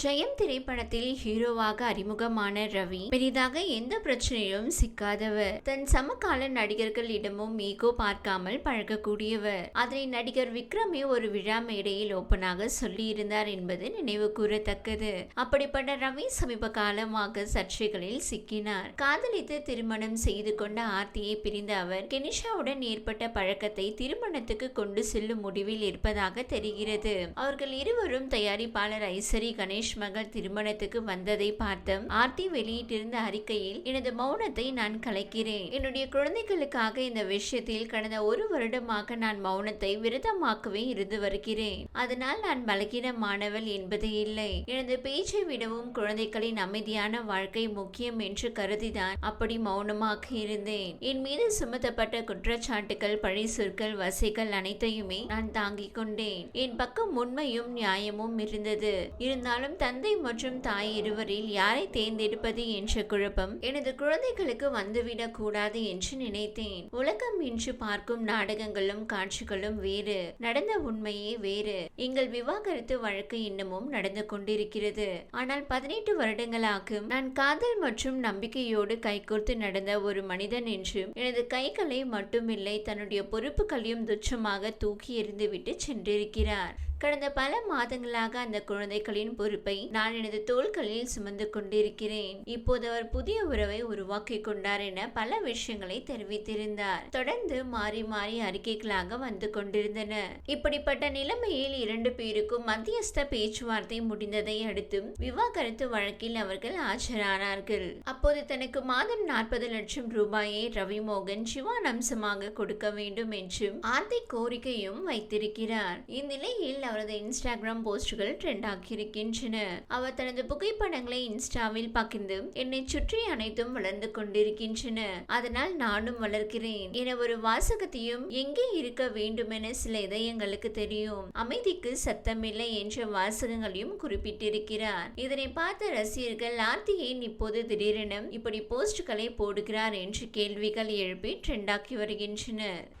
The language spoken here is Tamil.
ஜெயம் திரைப்படத்தில் ஹீரோவாக அறிமுகமான ரவி பெரிதாக எந்த பிரச்சனையிலும் சிக்காதவர். தன் சமகால நடிகர்களிடமும் ஈகோ பார்க்காமல் பழகக்கூடியவர். அதனை நடிகர் விக்ரமே ஒரு விழா மேடையில் ஓப்பனாக சொல்லியிருந்தார் என்பது நினைவு கூறத்தக்கது. அப்படிப்பட்ட ரவி சமீப காலமாக சர்ச்சைகளில் சிக்கினார். காதலித்து திருமணம் செய்து கொண்ட ஆர்த்தியை பிரிந்த அவர் கெனிஷாவுடன் ஏற்பட்ட பழக்கத்தை திருமணத்துக்கு கொண்டு செல்லும் முடிவில் இருப்பதாக தெரிகிறது. அவர்கள் இருவரும் தயாரிப்பாளர் ஐசரி கணேஷ் மகள் திருமணத்துக்கு வந்ததை பார்த்த ஆர்த்தி வெளியிட்டிருந்த அறிக்கையில் எனது மௌனத்தை நான் கலைக்கிறேன். என்னுடைய குழந்தைகளுக்காக இந்த விஷயத்தில் கடந்த ஒரு வருடமாக நான் மௌனத்தை விரதமாக்கவே இருந்து வருகிறேன். அதனால் நான் பலகீனமானவள் என்பது இல்லை. எனது பேச்சை விடவும் குழந்தைகளின் அமைதியான வாழ்க்கை முக்கியம் என்று கருதிதான் அப்படி மௌனமாக இருந்தேன். என் மீது சுமத்தப்பட்ட குற்றச்சாட்டுகள் பழி சொற்கள் வசைகள் அனைத்தையுமே நான் தாங்கிக் கொண்டேன். என் பக்கம் உண்மையும் நியாயமும் இருந்தது. இருந்தாலும் இருந்தாலும் தந்தை மற்றும் தாய் இருவரில் யாரை தேர்ந்தெடுப்பது என்ற குழப்பம் எனது குழந்தைகளுக்கு வந்துவிடக் கூடாது என்று நினைத்தேன். உலகம் இன்று பார்க்கும் நாடகங்களும் காட்சிகளும் வேறு. நடந்த உண்மையே வேறு. எங்கள் விவாகரத்து வழக்கு இன்னமும் நடந்து கொண்டிருக்கிறது. ஆனால் பதினெட்டு வருடங்களாகும் நான் காதல் மற்றும் நம்பிக்கையோடு கைகோர்த்து நடந்த ஒரு மனிதன் என்றும் எனது கைகளை மட்டுமில்லை தன்னுடைய பொறுப்புகளையும் துச்சமாக தூக்கி எறிந்துவிட்டு சென்றிருக்கிறார். கடந்த பல மாதங்களாக அந்த குழந்தைகளின் பொறுப்பை நான் எனது தோள்களில் சுமந்து கொண்டிருக்கிறேன். இப்போது அவர் புதிய உறவை உருவாக்கி கொண்டார் என பல விஷயங்களை தெரிவித்திருந்தார். தொடர்ந்து மாறி மாறி அறிக்கைகளாக வந்து கொண்டிருந்தன. இப்படிப்பட்ட நிலைமையில் இரண்டு பேருக்கும் மத்தியஸ்த பேச்சுவார்த்தை முடிந்ததை அடுத்து விவாகரத்து வழக்கில் அவர்கள் ஆஜரானார்கள். அப்போது தனக்கு மாதம் நாற்பது லட்சம் ரூபாயை ரவி மோகன் சிவான் அம்சமாக கொடுக்க வேண்டும் என்றும் ஆர்த்தி கோரிக்கையும் வைத்திருக்கிறார். இந்நிலையில் அவரது இன்ஸ்டாகிராம் போஸ்டுகள் ட்ரெண்ட் ஆகியிருக்கின்றன அவர் தனது புகைப்படங்களை இன்ஸ்டாவில் பகிர்ந்து என்னை சுற்றி அனைத்தும் வளர்ந்து கொண்டிருக்கின்றன. அதனால் நானும் வளர்க்கிறேன். என ஒரு வாசகத்தையும் எங்கே இருக்க வேண்டுமென சில இதயங்களுக்கு தெரியும். அமைதிக்கு சத்தமில்லை என்ற வாசகங்களையும் குறிப்பிட்டிருக்கிறார். இதனை பார்த்த ரசிகர்கள் ஆர்த்தி ஏன் இப்போது திடீரென இப்படி போஸ்டுகளை போடுகிறார்? என்று கேள்விகள் எழுப்பி ட்ரெண்டாக்கி வருகின்றனர்.